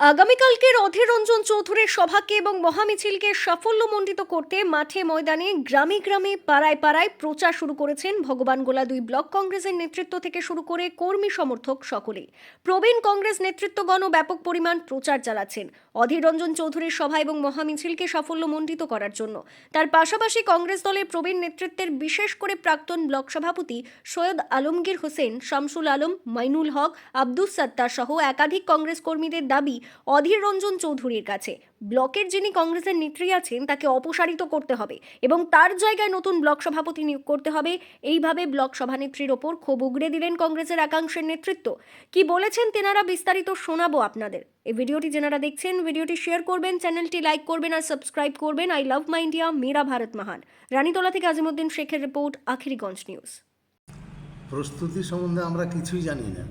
আগামীকালকের অধীর রঞ্জন চৌধুরীর সভাকে এবং মহামিছিলকে সাফল্যমণ্ডিত করতে মাঠে ময়দানে গ্রামে গ্রামে, পাড়ায় পাড়ায় প্রচার শুরু করেছেন ভগবানগোলা দুই ব্লক কংগ্রেসের নেতৃত্ব থেকে শুরু করে কর্মী সমর্থক সকলেই প্রবীণ কংগ্রেস নেতৃত্বগণও ব্যাপক পরিমাণ প্রচার চালাচ্ছেন অধীর রঞ্জন চৌধুরীর সভা এবং মহামিছিলকে সাফল্যমণ্ডিত করার জন্য। তার পাশাপাশি কংগ্রেস দলের প্রবীণ নেতৃত্বের বিশেষ করে প্রাক্তন ব্লক সভাপতি সৈয়দ আলমগীর হোসেন, শামসুল আলম, মাইনুল হক, আব্দুস সাত্তার সহ একাধিক কংগ্রেস কর্মীদের দাবি অধীর রঞ্জন চৌধুরীর কাছে। ব্লকের যিনি কংগ্রেসের নেত্রী আছেন, তাকে অপসারিত করতে হবে এবং তার জায়গায় নতুন ব্লক সভাপতি নিয়োগ করতে হবে। এইভাবে ব্লক সভানেত্রীর ওপর ক্ষোভ উগড়ে দিলেন কংগ্রেসের একাংশের নেতৃত্ব। কি বলেছেন তেনারা বিস্তারিত শোনাবো আপনাদের। এই ভিডিওটি যেনারা দেখছেন, ভিডিওটি শেয়ার করবেন, চ্যানেলটি লাইক করবেন আর সাবস্ক্রাইব করবেন। আই লাভ মাই ইন্ডিয়া, মেরা ভারত মহান। রানীতলা থেকে আজিমুদ্দিন শেখের রিপোর্ট, আখিরিগঞ্জ নিউজ। প্রস্তুতি সম্বন্ধে আমরা কিছুই জানি না।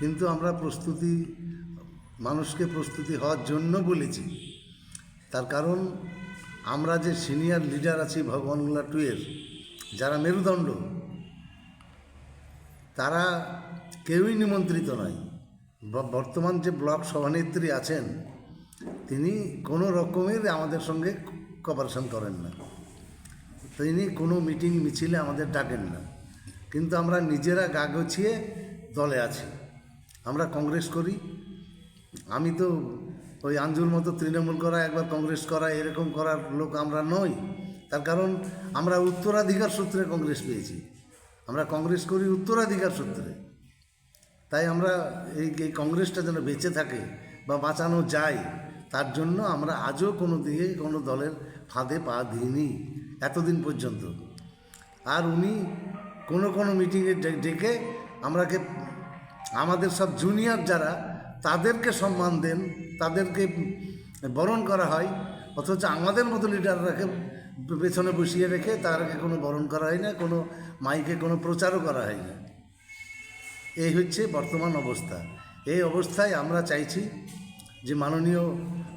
কিন্তু আমরা প্রস্তুতি মানুষকে প্রস্তুতি হওয়ার জন্য বলেছি। তার কারণ, আমরা যে সিনিয়র লিডার আছি ভগবানগুলা টুয়ের যারা মেরুদণ্ড, তারা কেউই নিমন্ত্রিত নয়। বর্তমান যে ব্লক সভানেত্রী আছেন, তিনি কোনো রকমের আমাদের সঙ্গে কপারেশন করেন না। তিনি কোনো মিটিং মিছিলে আমাদের ডাকেন না। কিন্তু আমরা নিজেরা গা গছিয়ে দলে আছি। আমরা কংগ্রেস করি আমি তো ওই আঞ্জুর মতো তৃণমূল করা, একবার কংগ্রেস করা, এরকম করার লোক আমরা নই। তার কারণ আমরা উত্তরাধিকার সূত্রে কংগ্রেস পেয়েছি। আমরা কংগ্রেস করি উত্তরাধিকার সূত্রে। তাই আমরা এই এই কংগ্রেসটা যেন বেঁচে থাকে বা বাঁচানো যায়, তার জন্য আমরা আজও কোনো দিকে কোনো দলের ফাঁদে পা দিইনি, এতদিন পর্যন্ত। আর উনি কোনো কোনো মিটিংয়ে ডেকে আমরাকে, আমাদের সব জুনিয়র যারা তাদেরকে সম্মান দেন, তাদেরকে বরণ করা হয়, অথচ আমাদের মতো লিডাররাকে পেছনে বসিয়ে রেখে তাদেরকে কোনো বরণ করা হয় না, কোনো মাইকে কোনো প্রচারও করা হয় না। এই হচ্ছে বর্তমান অবস্থা। এই অবস্থায় আমরা চাইছি যে মাননীয়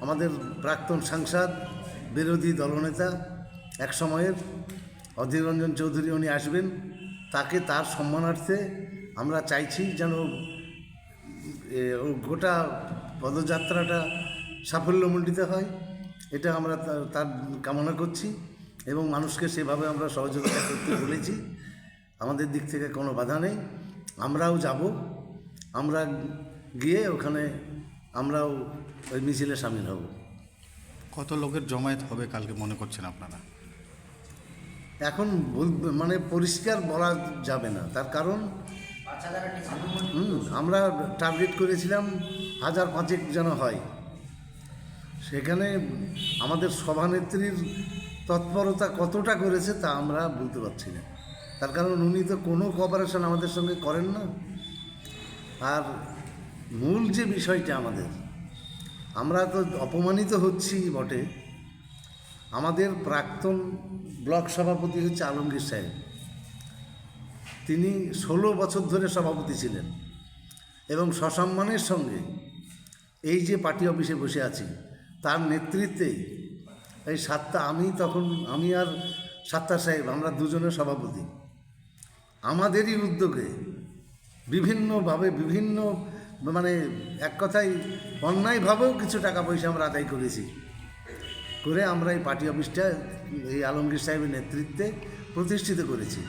আমাদের প্রাক্তন সাংসদ, বিরোধী দলনেতা, এক সময়ের অধীর রঞ্জন চৌধুরী উনি আসবেন, তাকে তার সম্মানার্থে আমরা চাইছি যেন গোটা পদযাত্রাটা সাফল্যমণ্ডিত হয়। এটা আমরা তার কামনা করছি এবং মানুষকে সেভাবে আমরা সহযোগিতা করতে বলেছি। আমাদের দিক থেকে কোনো বাধা নেই। আমরাও যাব। আমরা গিয়ে ওখানে আমরাও ওই মিছিলে সামিল হব। কত লোকের জমায়েত হবে কালকে মনে করছেন আপনারা? এখন মানে পরিষ্কার বলা যাবে না। তার কারণ হুম, আমরা টার্গেট করেছিলাম হাজার পাঁচেক যেন হয়। সেখানে আমাদের সভানেত্রীর তৎপরতা কতটা করেছে তা আমরা বলতে পারছি না। তার কারণ উনি তো কোনো কপারেশন আমাদের সঙ্গে করেন না। আর মূল যে বিষয়টা আমাদের আমরা তো অপমানিত হচ্ছি বটে। আমাদের প্রাক্তন ব্লক সভাপতি হচ্ছে আলমগীর সাহেব। তিনি ষোলো বছর ধরে সভাপতি ছিলেন এবং সসম্মানের সঙ্গে এই যে পার্টি অফিসে বসে আছি, তার নেতৃত্বে এই সাতটা, আমি তখন, আমি আর সাত্তার সাহেব, আমরা দুজনের সভাপতি। আমাদেরই উদ্যোগে বিভিন্নভাবে, বিভিন্ন মানে এক কথায় অন্যায়ভাবেও কিছু টাকা পয়সা আমরা আদায় করেছি। করে আমরা এই পার্টি অফিসটা, এই আলমগীর সাহেবের নেতৃত্বে প্রতিষ্ঠিত করেছি।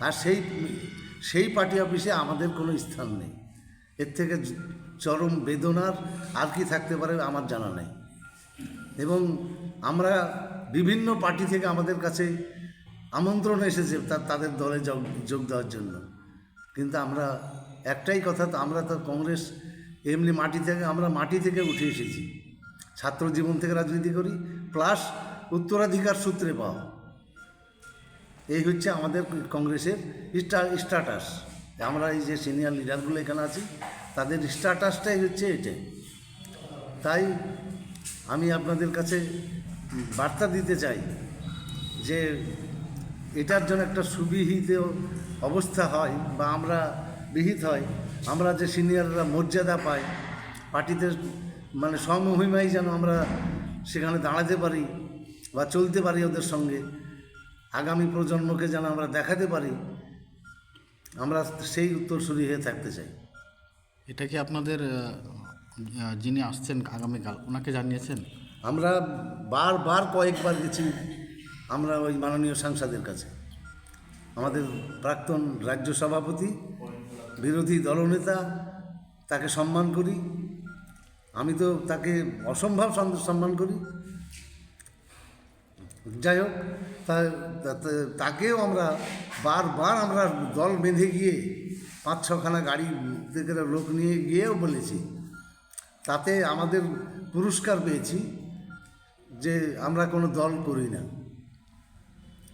আর সেই সেই পার্টি অফিসে আমাদের কোনো স্থান নেই। এর থেকে চরম বেদনার আর কি থাকতে পারে আমার জানা নেই। এবং আমরা বিভিন্ন পার্টি থেকে আমাদের কাছে আমন্ত্রণ এসেছে তাদের দলে যোগ যোগ দেওয়ার জন্য। কিন্তু আমরা একটাই কথা, তো আমরা তো কংগ্রেস এমনি মাটি থেকে, আমরা মাটি থেকে উঠে এসেছি। ছাত্র জীবন থেকে রাজনীতি করি, প্লাস উত্তরাধিকার সূত্রে পাওয়া। এই হচ্ছে আমাদের কংগ্রেসের স্টা স্ট্যাটাস। আমরা এই যে সিনিয়র লিডারগুলো এখানে আছি, তাদের স্ট্যাটাসটাই হচ্ছে এটাই তাই আমি আপনাদের কাছে বার্তা দিতে চাই যে এটার জন্য একটা সুবিহিত অবস্থা হয় বা আমরা বিহিত হয়। আমরা যে সিনিয়ররা মর্যাদা পাই, পার্টিতে মানে সমহিমাই যেন আমরা সেখানে দাঁড়াতে পারি বা চলতে পারি ওদের সঙ্গে আগামী প্রজন্মকে যেন আমরা দেখাতে পারি আমরা সেই উত্তরসূরি হয়ে থাকতে চাই। এটা কি আপনাদের যিনি আসছেন আগামীকাল ওনাকে জানিয়েছেন? আমরা বারবার কয়েকবার গেছি আমরা ওই মাননীয় সাংসদের কাছে। আমাদের প্রাক্তন রাজ্য সভাপতি বিরোধী দলনেতা তাকে সম্মান করি। আমি তো তাকে অসম্ভব সম্মান করি। যাই হোক তাকেও আমরা বারবার আমরা দল বেঁধে গিয়ে পাঁচ ছখানা গাড়ি থেকে লোক নিয়ে গিয়েও বলেছি। তাতে আমাদের পুরস্কার পেয়েছি যে আমরা কোনো দল করি না।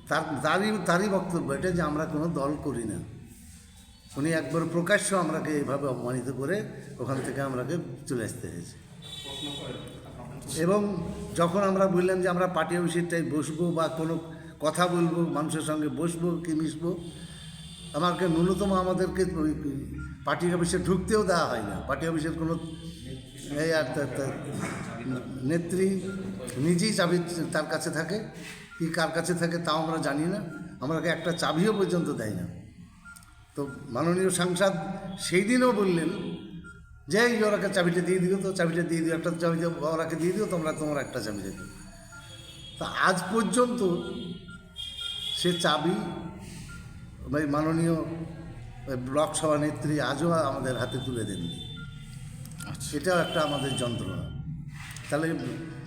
তার, তারই তারই বক্তব্য এটা যে আমরা কোনো দল করি না। উনি একবার প্রকাশ্য আমরাকে এভাবে অপমানিত করে ওখান থেকে আমরাকে চলে আসতে হয়েছে। এবং যখন আমরা বললাম যে আমরা পার্টি অফিসেরটাই বসবো বা কোনো কথা বলব, মানুষের সঙ্গে বসবো কি মিশবো, আমাকে ন্যূনতম আমাদেরকে পার্টি অফিসে ঢুকতেও দেওয়া হয় না। পার্টি অফিসের কোনো এই আর নেত্রী নিজেই চাবি তার কাছে থাকে, কি কার কাছে থাকে তাও আমরা জানি না। আমাকে একটা চাবিও পর্যন্ত দেয় না। তো মাননীয় সাংসদ সেই দিনও বললেন যে এই ওরাকে চাবিটা দিয়ে দিও তো চাবিটা দিয়ে দিও একটা চাবি ওরাকে দিয়ে দিও তোমরা তোমরা একটা চাবি দিও। তা আজ পর্যন্ত সে চাবি ওই মাননীয় ওই ব্লক সভানেত্রী আজও আমাদের হাতে তুলে দেননি। সেটাও একটা আমাদের যন্ত্রণা। তাহলে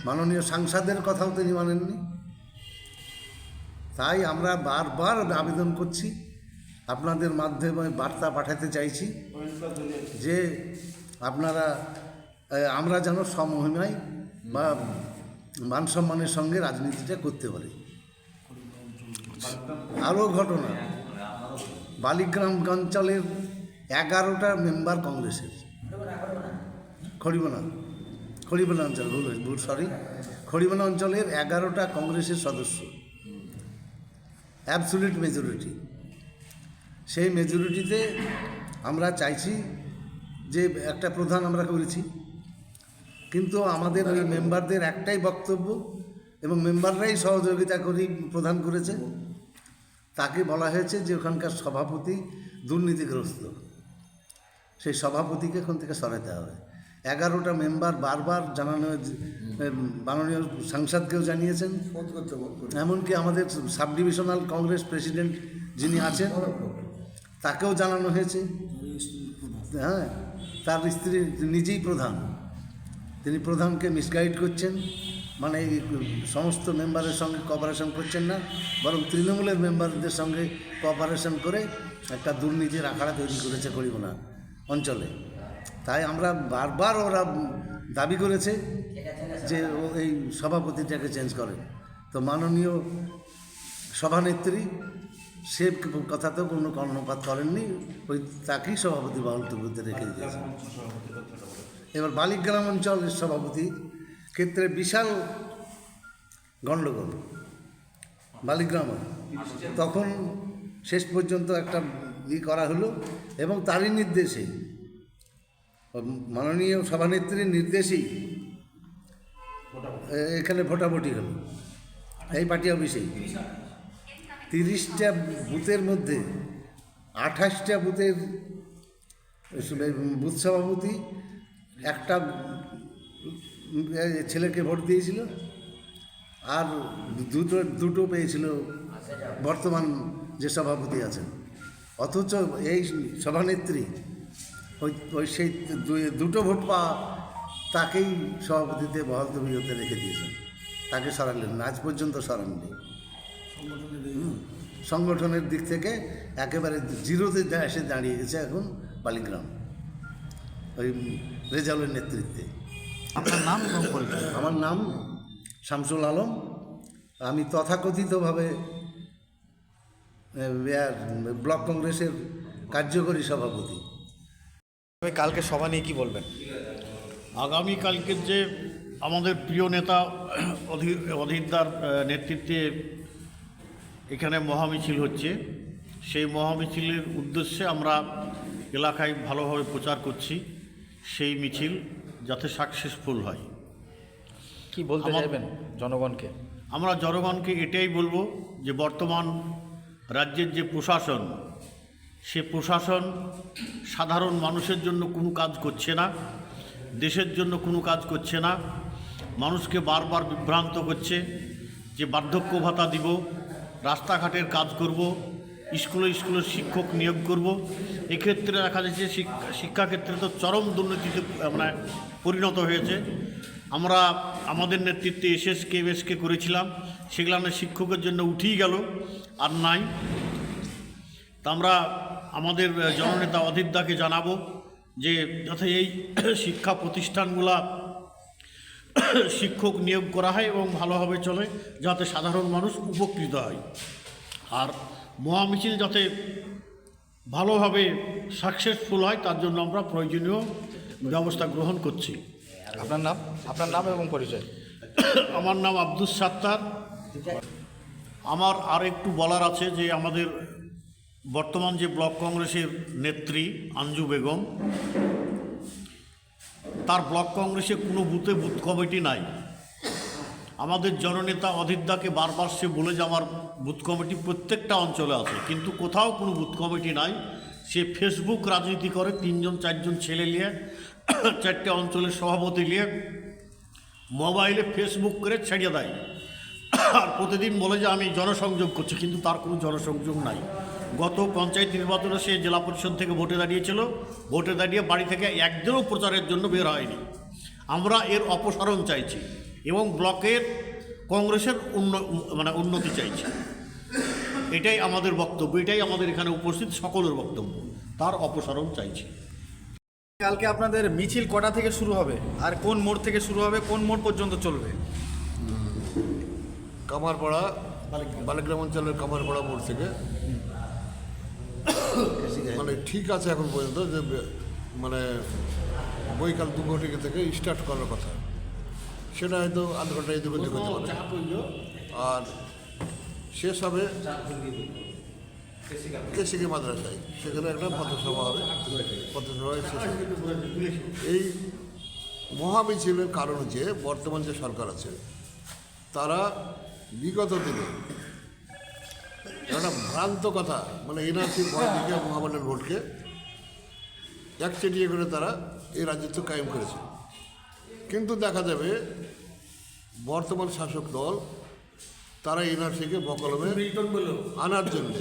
মাননীয় সাংসদের কথাও তিনি মানেননি। তাই আমরা বারবার আবেদন করছি আপনাদের মাধ্যমে বার্তা পাঠাতে চাইছি যে আপনারা আমরা যেন সমহিমায় বা মান সম্মানের সঙ্গে রাজনীতিটা করতে পারি। আরও ঘটনা, বালিগ্রাম অঞ্চলের এগারোটা মেম্বার কংগ্রেসের। খড়িবানা খড়িবানা অঞ্চল, ভুল ভুল সরি খড়িবানা অঞ্চলের এগারোটা কংগ্রেসের সদস্য। অ্যাবসুলিট মেজরিটি সেই মেজরিটিতে আমরা চাইছি যে একটা প্রধান আমরা করেছি। কিন্তু আমাদের ওই মেম্বারদের একটাই বক্তব্য এবং মেম্বাররাই সহযোগিতা করেই প্রধান করেছে তাকে বলা হয়েছে যে ওখানকার সভাপতি দুর্নীতিগ্রস্ত। সেই সভাপতিকে এখন থেকে সরাতে হবে। এগারোটা মেম্বার বারবার জানানো মাননীয় সাংসদকেও জানিয়েছেন। এমনকি আমাদের সাব ডিভিশনাল কংগ্রেস প্রেসিডেন্ট যিনি আছেন, তাকেও জানানো হয়েছে। হ্যাঁ তার স্ত্রী নিজেই প্রধান। তিনি প্রধানকে মিসগাইড করছেন মানে সমস্ত মেম্বারের সঙ্গে কোঅপারেশন করছেন না, বরং তৃণমূলের মেম্বারদের সঙ্গে কোঅপারেশন করে একটা দুর্নীতির আখড়া তৈরি করেছে করিমনা অঞ্চলে। তাই আমরা বারবার ওরা দাবি করেছে যে ও এই সভাপতিটাকে চেঞ্জ করে। তো মাননীয় সভানেত্রী সে কথাতেও কোনো কর্ণপাত করেননি। ওই তাকেই সভাপতি বক্তব্যতে রেখে দিয়েছে। এবার বালিগ্রাম অঞ্চলের সভাপতি ক্ষেত্রে বিশাল গণ্ডগোল। বালিগ্রাম তখন শেষ পর্যন্ত একটা ই করা হলো এবং তারই নির্দেশে, মাননীয় সভানেত্রীর নির্দেশেই এখানে ভোটাভুটি হলো, এই পার্টি অফিসেই। তিরিশটা বুথের মধ্যে আঠাশটা বুথের বুথ সভাপতি, একটা ছেলেকে ভোট দিয়েছিল আর দুটো দুটো পেয়েছিল বর্তমান যে সভাপতি আছেন অথচ এই সভানেত্রী ওই ওই সেই দুটো ভোট পাওয়া তাকেই সভাপতিতে বহাল তবিয়তে রেখে দিয়েছেন তাকে সরালেন আজ পর্যন্ত সরাননি। সংগঠনের দিক থেকে। একেবারে জিরোতে এসে দাঁড়িয়ে গেছে এখন বালিগ্রাম ওই রেজাউলের নেতৃত্বে। আপনার নাম আমার নাম শামসুল আলম। আমি তথাকথিতভাবে ব্লক কংগ্রেসের কার্যকরী সভাপতি। তবে কালকে সভা নিয়ে কী বলবেন? আগামীকালকের যে আমাদের প্রিয় নেতা অধীর অধীরদার নেতৃত্বে এখানে মহামিছিল হচ্ছে। সেই মহামিছিলের উদ্দেশ্যে আমরা এলাকায় ভালোভাবে প্রচার করছি সেই মিছিল যাতে সাকসেসফুল হয়। কি বলতে চাইবেন জনগণকে? আমরা জনগণকে এটাই বলব যে বর্তমান রাজ্যের যে প্রশাসন সে প্রশাসন সাধারণ মানুষের জন্য কোনো কাজ করছে না দেশের জন্য কোনো কাজ করছে না। মানুষকে বারবার বিভ্রান্ত করছে যে বার্ধক্য ভাতা দিব রাস্তাঘাটের কাজ করব, স্কুলে স্কুলে শিক্ষক নিয়োগ করব। এক্ষেত্রে দেখা যাচ্ছে শিক্ষা, শিক্ষাক্ষেত্রে তো চরম দুর্নীতিতে মানে পরিণত হয়েছে। আমরা আমাদের নেতৃত্বে এসএসকে এসকে করেছিলাম। সেগুলো শিক্ষকের জন্য উঠেই গেল, আর নাই। তা আমরা আমাদের জননেতা অধীরদাকে জানাব যে যথা এই শিক্ষা প্রতিষ্ঠানগুলা শিক্ষক নিয়োগ করা হয় এবং ভালোভাবে চলে যাতে সাধারণ মানুষ উপকৃত হয়। আর মহামিছিল যাতে ভালোভাবে সাকসেসফুল হয় তার জন্য আমরা প্রয়োজনীয় ব্যবস্থা গ্রহণ করছি। আপনার নাম? আপনার নাম এবং পরিচয়? আমার নাম আব্দুস সাত্তার। আমার আর একটু বলার আছে যে আমাদের বর্তমান যে ব্লক কংগ্রেসের নেত্রী আঞ্জু বেগম তার ব্লক কংগ্রেসে কোনো বুথে বুথ কমিটি নাই। আমাদের জননেতা অধীরদাকে বারবার সে বলে যে আমার বুথ কমিটি প্রত্যেকটা অঞ্চলে আছে, কিন্তু কোথাও কোনো বুথ কমিটি নাই। সে ফেসবুক রাজনীতি করে, তিনজন চারজন ছেলে নিয়ে, চারটে অঞ্চলের সভাপতি নিয়ে মোবাইলে ফেসবুক করে ছেড়ে দেয়। আর প্রতিদিন বলে যে আমি জনসংযোগ করছি, কিন্তু তার কোনো জনসংযোগ নাই। গত পঞ্চায়েত নির্বাচনে সে জেলা পরিষদ থেকে ভোটে দাঁড়িয়েছিল। ভোটে দাঁড়িয়ে বাড়ি থেকে একদিনও প্রচারের জন্য বের হয়নি। আমরা এর অপসারণ চাইছি এবং ব্লকের কংগ্রেসের উন্ন মানে উন্নতি চাইছি। এটাই আমাদের বক্তব্য এটাই আমাদের এখানে উপস্থিত সকলের বক্তব্য। তার অপসারণ চাইছি। কালকে আপনাদের মিছিল কটা থেকে শুরু হবে? আর কোন মোড় থেকে শুরু হবে? কোন মোড় পর্যন্ত চলবে? কামারপাড়া বালিগ্রাম অঞ্চলের কামারপাড়া মোড় থেকে। মানে ঠিক আছে এখন পর্যন্ত যে মানে বৈকাল দু ঘটিকা থেকে স্টার্ট করার কথা। সেটা হয়তো আধ ঘণ্টা এদিক ওদিক হতে পারে। আর শেষ হবে কেসিকে। মাদ্রাসায়। সেখানে একটা পথসভা হবে। পথসভায় শেষ এই মহামিছিলের কারণ হচ্ছে বর্তমান যে সরকার আছে তারা বিগত দিনে একটা ভ্রান্ত কথা। মানে এনআরসি ভয় মহামানের ভোটকে একচেটিয়ে করে তারা এই রাজত্ব কায়েম করেছে। কিন্তু দেখা যাবে বর্তমান শাসক দল তারা এনআরসিকে বকলমে আনার জন্য।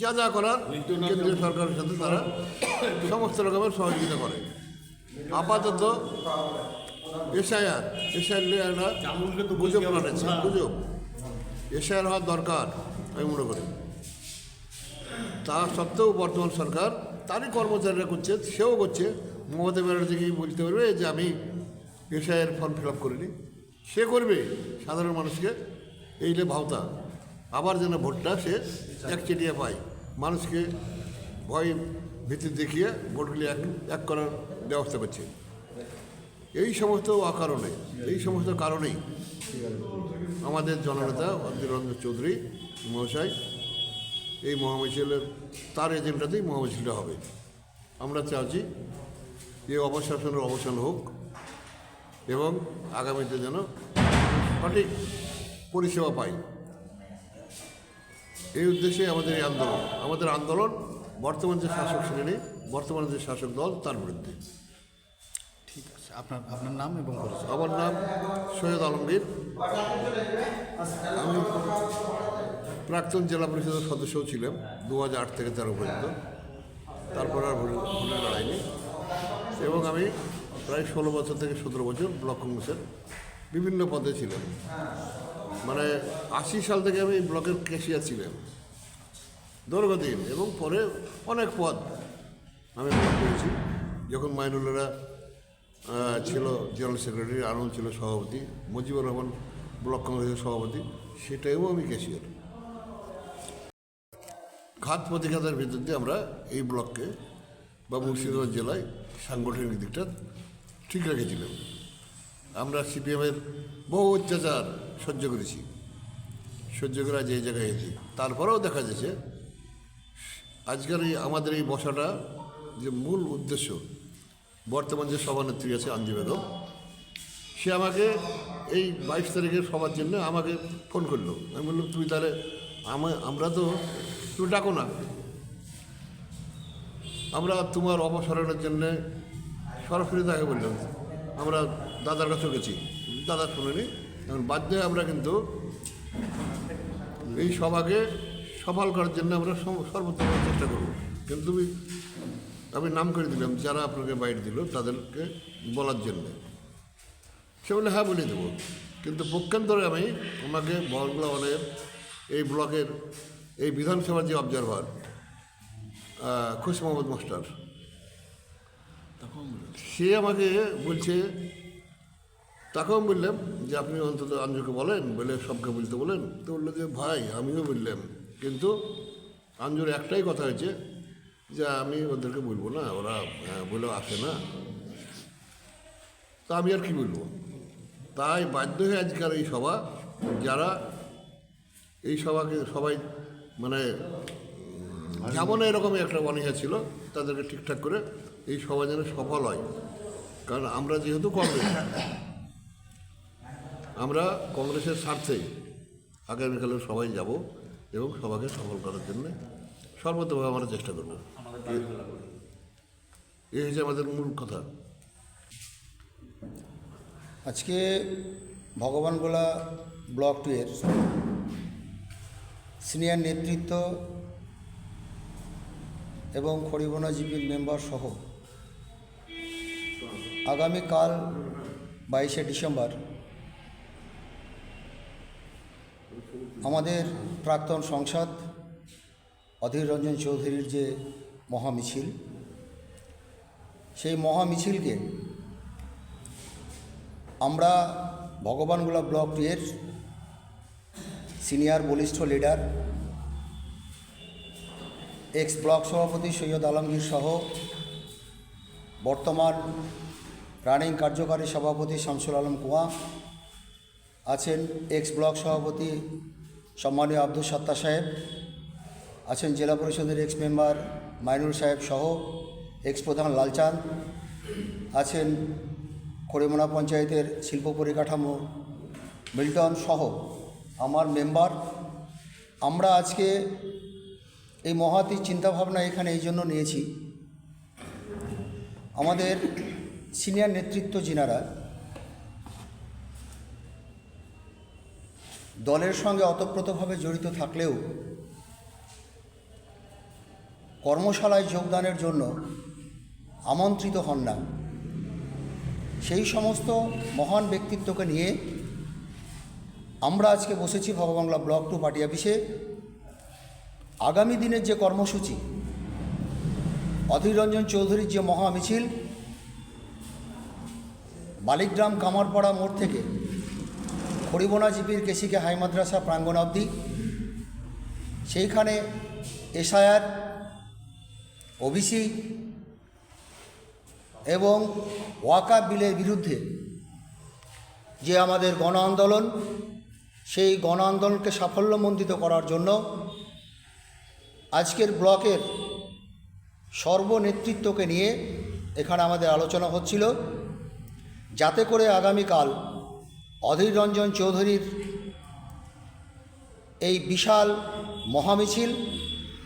যা যা করার কেন্দ্রীয় সরকারের সাথে তারা সমস্ত রকমের সহযোগিতা করে। আপাতত এসআইআর এসআইআর নিয়ে একটা গুজব গুজব। এসআইআর হওয়ার দরকার আমি মনে করি। তা সত্ত্বেও বর্তমান সরকার তারই কর্মচারীরা করছে, সেও করছে। মমতা ব্যানার্জিকে বলতে পারবে যে আমি এসআইয়ের ফর্ম ফিল আপ করিনি। সে করবে সাধারণ মানুষকে এইলে ভাওতা। আবার যেন ভোটটা সে একচেটিয়া পায়। মানুষকে ভয় ভীতি দেখিয়ে ভোটগুলি এক এক করার ব্যবস্থা করছে। এই সমস্ত অকারণে, এই সমস্ত কারণেই আমাদের জননেতা অধীর রঞ্জন চৌধুরী মহাশয় এই মহামিছিলের তার এজেন্ডাতেই মহামিছিলটা হবে। আমরা চাচ্ছি এই অবশাসনের অবসান হোক এবং আগামীতে যেন সঠিক পরিষেবা পাই। এই উদ্দেশ্যে আমাদের এই আন্দোলন আমাদের আন্দোলন বর্তমান যে শাসক শ্রেণি বর্তমান যে শাসক দল তার বিরুদ্ধে। ঠিক আছে আপনার আপনার নাম এবং আমার নাম সৈয়দ আলমগীর। আমি প্রাক্তন জেলা পরিষদের সদস্যও ছিলাম দু হাজার আট থেকে তেরো পর্যন্ত। তারপর আর ভোটে ভোটে দাঁড়াইনি এবং আমি প্রায় ষোলো বছর থেকে সতেরো বছর ব্লক কংগ্রেসের বিভিন্ন পদে ছিলাম মানে আশি সাল থেকে আমি ব্লকের ক্যাশিয়ার ছিলাম দীর্ঘদিন এবং পরে অনেক পদ আমি পালন করেছি। যখন মাইনুলেরা ছিল জেনারেল সেক্রেটারি আনন্দ ছিল সভাপতি, মুজিবুর রহমান ব্লক কংগ্রেসের সভাপতি, সেটাইও আমি ক্যাশিয়ার। ঘাত প্রতিঘাতের ভিত্তিতে আমরা এই ব্লককে বা মুর্শিদাবাদ জেলায় সাংগঠনিক দিকটা ঠিক রেখেছিলাম। আমরা সিপিএমের বহু অত্যাচার সহ্য করেছি। সহ্য করে এই জায়গায় এসেছি তারপরেও দেখা যাচ্ছে, আজকের এই আমাদের এই বসাটা যে মূল উদ্দেশ্য, বর্তমান যে সভানেত্রী আছে আঞ্জি বেগম, সে আমাকে এই বাইশ তারিখের সবার জন্য আমাকে ফোন করল। আমি বললাম, তুমি তাহলে আমা, আমরা তো তুমি ডাকো না। আমরা তোমার অপসারণের জন্যে সরাসরি তাকে বললাম। আমরা দাদার কাছে গেছি। দাদা শুনেনি। এখন বাধ্য আমরা কিন্তু এই সভাকে সফল করার জন্য আমরা সর্বোত্তম চেষ্টা করব। কিন্তু আমি- আমি নাম করে দিলাম, যারা আপনাকে বাইট দিল তাদেরকে বলার জন্য। সে বলে হ্যাঁ বলে দেবো। কিন্তু পক্ষান্তরে আমি আমাকে বলগুলা ওয়ানের এই ব্লকের এই বিধানসভার যে অবজারভার খুশ মোহাম্মদ মাস্টার, সে আমাকে বলছে, তাকেও বললাম যে আপনি অন্তত আঞ্জুকে বলেন, বলে সবকে বলতে বলেন। তো বলল যে, ভাই, আমিও বললাম। কিন্তু আঞ্জুর একটাই কথা হয়েছে যে, আমি ওদেরকে বলব না, ওরা বলে আসে না। তা আমি আর কি বলব? তাই বাধ্য হয়ে আজকাল এই সভা, যারা এই সভাকে সবাই মানে যেমন এরকম একটা অনীহা ছিল, তাদেরকে ঠিকঠাক করে এই সভা যেন সফল হয়। কারণ আমরা যেহেতু কংগ্রেস, আমরা কংগ্রেসের স্বার্থেই আগামীকালে সবাই যাব এবং সভাকে সফল করার জন্য সর্বতভাবে আমরা চেষ্টা করব। এই হচ্ছে আমাদের মূল কথা। আজকে ভগবানগোলা ব্লক টু এর সিনিয়র নেতৃত্ব এবং খড়িবনা জিপির মেম্বার সহ আগামীকাল বাইশে ডিসেম্বর আমাদের প্রাক্তন সংসদ অধীর রঞ্জন চৌধুরীর যে মহামিছিল, সেই মহামিছিলকে আমরা ভগবানগোলা ব্লক এর সিনিয়র বলিষ্ঠ লিডার এক্স ব্লক সভাপতি সৈয়দ আলমগীর সহ বর্তমান রানিং কার্যকারী সভাপতি শামসুল আলম কুয়া আছেন এক্স ব্লক সভাপতি সম্মানীয় আব্দুল সত্তা সাহেব, আছেন জেলা পরিষদের এক্স মেম্বার মাইনুর সাহেব সহ এক্স প্রধান লালচাঁদ, আছেন খড়িমোনা পঞ্চায়েতের শিল্প পরিকাঠামো মিল্টন সহ আমার মেম্বার। আমরা আজকে এই মহাতি চিন্তাভাবনা এখানে এই জন্য নিয়েছি। আমাদের সিনিয়র নেতৃত্ব যিনারা, দলের সঙ্গে অতপ্রতভাবে জড়িত থাকলেও কর্মশালায় যোগদানের জন্য আমন্ত্রিত হন না। সেই সমস্ত মহান ব্যক্তিত্বকে নিয়ে আমরা আজকে বসেছি ভগবাংলা ব্লক টু পার্টি অফিসে। আগামী দিনের যে কর্মসূচি, অধীর রঞ্জন চৌধুরীর যে মহা মিছিল, বালিগ্রাম কামারপাড়া মোড় থেকে হরিবনা জিপির কেসিকে হাই মাদ্রাসা প্রাঙ্গণ অবধি, সেইখানে এসআইআর, ওবিসি এবং ওয়াকা বিলের বিরুদ্ধে যে আমাদের গণ আন্দোলন সেই গণ আন্দোলনকে সাফল্যমণ্ডিত করার জন্য আজকের ব্লকের সর্বনেতৃত্বকে নিয়ে এখানে আমাদের আলোচনা হচ্ছিল। যাতে করে আগামীকাল অধীর রঞ্জন চৌধুরীর এই বিশাল মহামিছিল,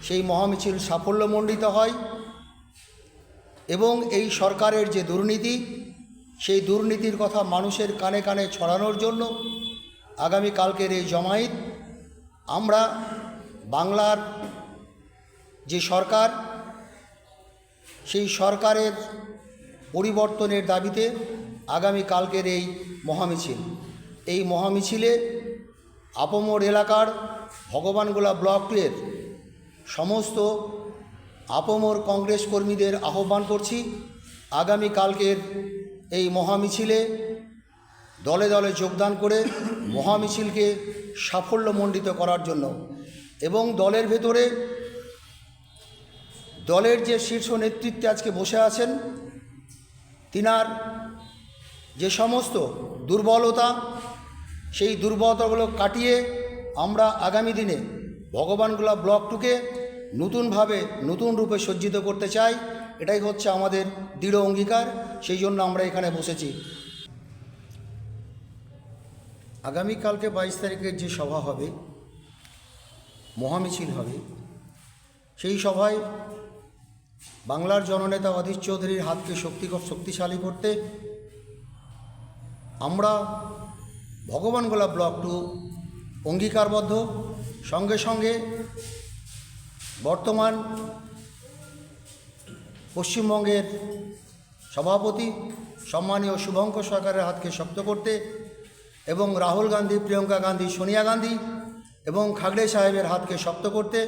সেই মহামিছিল সাফল্যমণ্ডিত হয় এবং এই সরকারের যে দুর্নীতি, সেই দুর্নীতির কথা মানুষের কানে কানে ছড়ানোর জন্য আগামীকালকের এই জমায়েত, আমরা বাংলার যে সরকার, সেই সরকারের পরিবর্তনের দাবিতে আগামীকালকের এই মহামিছিল। এই মহামিছিলে আপমর এলাকার ভগবানগোলা ব্লক টু এর সমস্ত আপমর কংগ্রেস কর্মীদের আহ্বান করছি, আগামীকালকের এই মহামিছিলে দলে দলে যোগদান করে মহামিছিলকে সাফল্যমণ্ডিত করার জন্য এবং দলের ভেতরে দলের যে শীর্ষ নেতৃত্বে আজকে বসে আছেন, তিনার যে সমস্ত দুর্বলতা, সেই দুর্বলতাগুলো কাটিয়ে আমরা আগামী দিনে ভগবানগুলা ব্লক টুকে নতুনভাবে, নতুন রূপে সজ্জিত করতে চাই। এটাই হচ্ছে আমাদের দৃঢ় অঙ্গীকার, সেই জন্য আমরা এখানে বসেছি। আগামীকালকে বাইশ তারিখের যে সভা হবে, মহামিছিল হবে, সেই সভায় বাংলার জননেতা অধীর চৌধুরীর হাতকে শক্তি শক্তিশালী করতে আমরা ভগবান ভগবানগোলা ব্লক টু অঙ্গীকারবদ্ধ। সঙ্গে সঙ্গে বর্তমান পশ্চিমবঙ্গের সভাপতি সম্মানীয় শুভঙ্কর সরকারের হাতকে শক্ত করতে এবং রাহুল গান্ধী প্রিয়ঙ্কা গান্ধী সোনিয়া গান্ধী এবং খাগড়ে সাহেবের হাতকে শক্ত করতে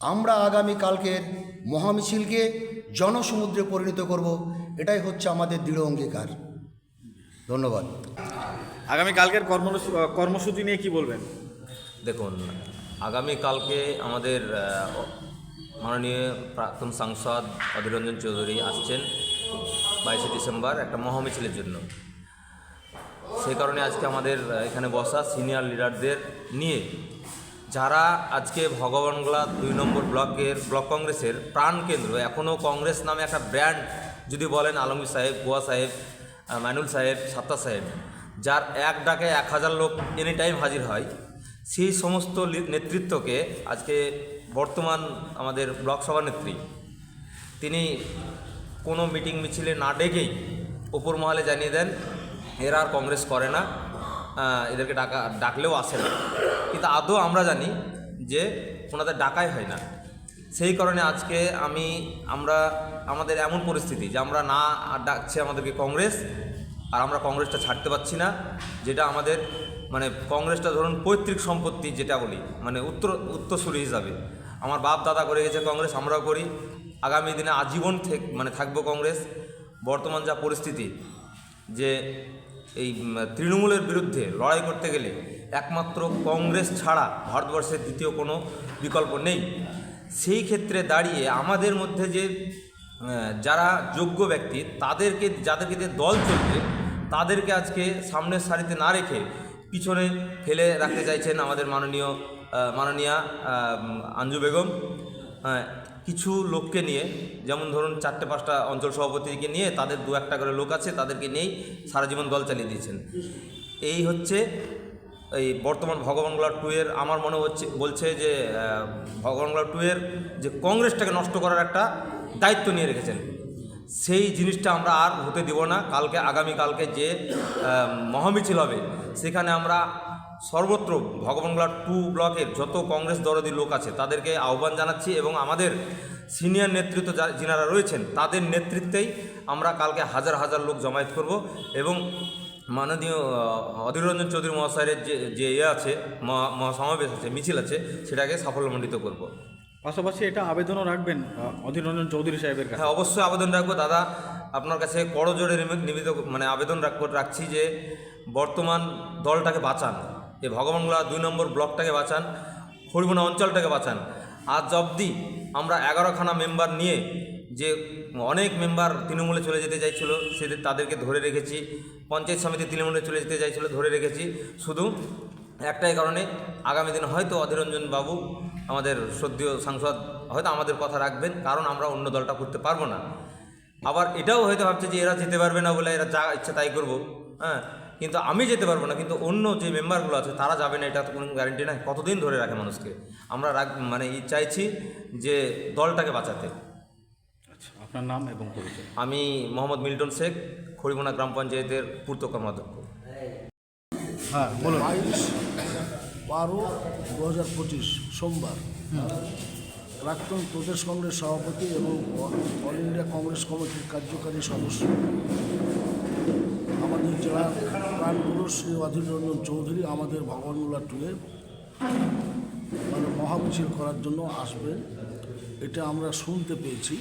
আমরা আগামী কালকের মহামিছিলকে জনসমুদ্রে পরিণত করব। এটাই হচ্ছে আমাদের দৃঢ় অঙ্গীকার। ধন্যবাদ। আগামী কালকের কর্মসূচি কর্মসূচি নিয়ে কি বলবেন? দেখুন আগামীকালকে আমাদের মাননীয় প্রাক্তন সাংসদ অধীর রঞ্জন চৌধুরী আসছেন বাইশে ডিসেম্বর একটা মহামিছিলের জন্য। সেই কারণে আজকে আমাদের এখানে বসা সিনিয়র লিডারদের নিয়ে যারা আজকে ভগবানগোলা দুই নম্বর ব্লকের ব্লক কংগ্রেসের প্রাণকেন্দ্র এখনও কংগ্রেস নামে একটা ব্র্যান্ড যদি বলেন আলমগীর সাহেব গোয়া সাহেব আহ, মাইনুল সাহেব সাত্তা সাহেব যার এক ডাকে এক হাজার লোক এনি টাইম হাজির হয় সেই সমস্ত নেতৃত্বকে আজকে বর্তমান আমাদের ব্লক সভানেত্রী তিনি কোনো মিটিং মিছিলে না ডেকেই ওপর মহলে জানিয়ে দেন এরা আর কংগ্রেস করে না। এদেরকে ডাকা, ডাকলেও আসে না। কিন্তু আদৌ আমরা জানি যে ওনাদের ডাকাই হয় না। সেই কারণে আজকে আমি, আমরা, আমাদের এমন পরিস্থিতি যে আমরা না ডাকছে আমাদেরকে কংগ্রেস, আর আমরা কংগ্রেসটা ছাড়তে পারছি না, যেটা আমাদের মানে কংগ্রেসটা ধরুন পৈতৃক সম্পত্তি যেটা বলি মানে উত্তর, উত্তরসূরি হিসাবে। আমার বাপ দাদা করে গেছে কংগ্রেস, আমরাও করি। আগামী দিনে আজীবন মানে থাকব কংগ্রেস। বর্তমান যা পরিস্থিতি যে এই তৃণমূলের বিরুদ্ধে লড়াই করতে গেলে একমাত্র কংগ্রেস ছাড়া ভারতবর্ষের দ্বিতীয় কোনো বিকল্প নেই। সেই ক্ষেত্রে দাঁড়িয়ে আমাদের মধ্যে যে যারা যোগ্য ব্যক্তি, তাদেরকে, যাদেরকে দিয়ে দল চলবে, তাদেরকে আজকে সামনের সারিতে না রেখে পিছনে ফেলে রাখতে চাইছেন আমাদের মাননীয় মাননীয়া আঞ্জু বেগম। কিছু লোককে নিয়ে, যেমন ধরুন চারটে পাঁচটা অঞ্চল সভাপতিকে নিয়ে তাদের দু একটা করে লোক আছে, তাদেরকে নিয়েই সারা জীবন দল চালিয়ে দিয়েছেন। এই হচ্ছে এই বর্তমান ভগবানগোলা টু এর, আমার মনে হচ্ছে, বলছে যে ভগবানগোলা টু এর যে কংগ্রেসটাকে নষ্ট করার একটা দায়িত্ব নিয়ে রেখেছেন। সেই জিনিসটা আমরা আর হতে দেব না। কালকে আগামী কালকে যে মহামিছিল হবে, সেখানে আমরা সর্বত্র ভগবানগোলা টু ব্লকের যত কংগ্রেস দরদি লোক আছে তাদেরকে আহ্বান জানাচ্ছি এবং আমাদের সিনিয়র নেতৃত্ব যিনারা রয়েছেন তাদের নেতৃত্বেই আমরা কালকে হাজার হাজার লোক জমায়েত করব এবং মাননীয় অধীর রঞ্জন চৌধুরী মহাশয়ের যে যে ইয়ে আছে মহাসমাবেশ আছে মিছিল আছে সেটাকে সাফল্যমণ্ডিত করব। পাশাপাশি এটা আবেদনও রাখবেন অধীর রঞ্জন চৌধুরী সাহেবের কাছে? হ্যাঁ অবশ্যই আবেদন রাখব। দাদা আপনার কাছে করজোড়ে নিবেদিত মানে আবেদন রাখছি যে বর্তমান দলটাকে বাঁচান। এই ভগবানগোলা দুই নম্বর ব্লকটাকে বাঁচান হরিমোনা অঞ্চলটাকে বাঁচান। আজ অবধি আমরা এগারোখানা মেম্বার নিয়ে যে অনেক মেম্বার তৃণমূলে চলে যেতে চাইছিল, সে তাদেরকে ধরে রেখেছি। পঞ্চায়েত সমিতি তৃণমূলে চলে যেতে চাইছিল, ধরে রেখেছি। শুধু একটাই কারণে, আগামী দিনে হয়তো অধীরঞ্জন বাবু আমাদের সদ্যীয় সাংসদ হয়তো আমাদের কথা রাখবেন, কারণ আমরা অন্য দলটা করতে পারব না। আবার এটাও হয়তো ভাবছে যে এরা যেতে পারবে না বলে এরা যা ইচ্ছা তাই করব হ্যাঁ। কিন্তু আমি যেতে পারব না কিন্তু অন্য যে মেম্বারগুলো আছে তারা যাবে না এটা তো কোনো গ্যারেন্টি নাই। কতদিন ধরে রাখে মানুষকে? আমরা রাখ মানে ই চাইছি যে দলটাকে বাঁচাতে। আচ্ছা আপনার নাম এবং পরিচয়। আমি মোহাম্মদ মিল্টন শেখ খড়িমোনা গ্রাম পঞ্চায়েতের পূর্ত কর্মাধ্যক্ষ হ্যাঁ বলুন। বাইশ বারো দু হাজার পঁচিশ সোমবার। প্রাক্তন প্রদেশ কংগ্রেস সভাপতি এবং অল ইন্ডিয়া কংগ্রেস কমিটির কার্যকারী সদস্য। আমাদের জেলার প্রাণপুরুষ শ্রী অধীর রঞ্জন চৌধুরী আমাদের ভগবানগুলা টুয়ে মানে মহামিছিল করার জন্য আসবেন এটা আমরা শুনতে পেয়েছি।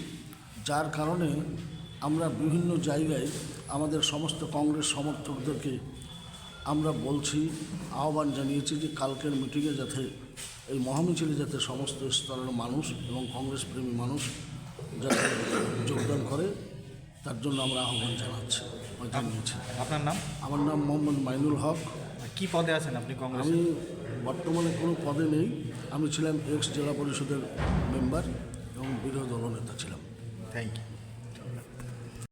যার কারণে আমরা বিভিন্ন জায়গায় আমাদের সমস্ত কংগ্রেস সমর্থকদেরকে আমরা বলছি, আহ্বান জানিয়েছি যে কালকের মিটিংয়ে যাতে এই মহামিছিলে যাতে সমস্ত স্তরের মানুষ এবং কংগ্রেস প্রেমী মানুষ যাতে যোগদান করে। তার জন্য আমরা আহ্বান জানাচ্ছি আপনার নাম? আমার নাম মোহাম্মদ মাইনুল হক। কি পদে আছেন আপনি কংগ্রেস আমি বর্তমানে কোনো পদে নেই। আমি ছিলাম এক্স জেলা পরিষদের মেম্বার এবং বিরোধী দলনেতা ছিলাম। Thank you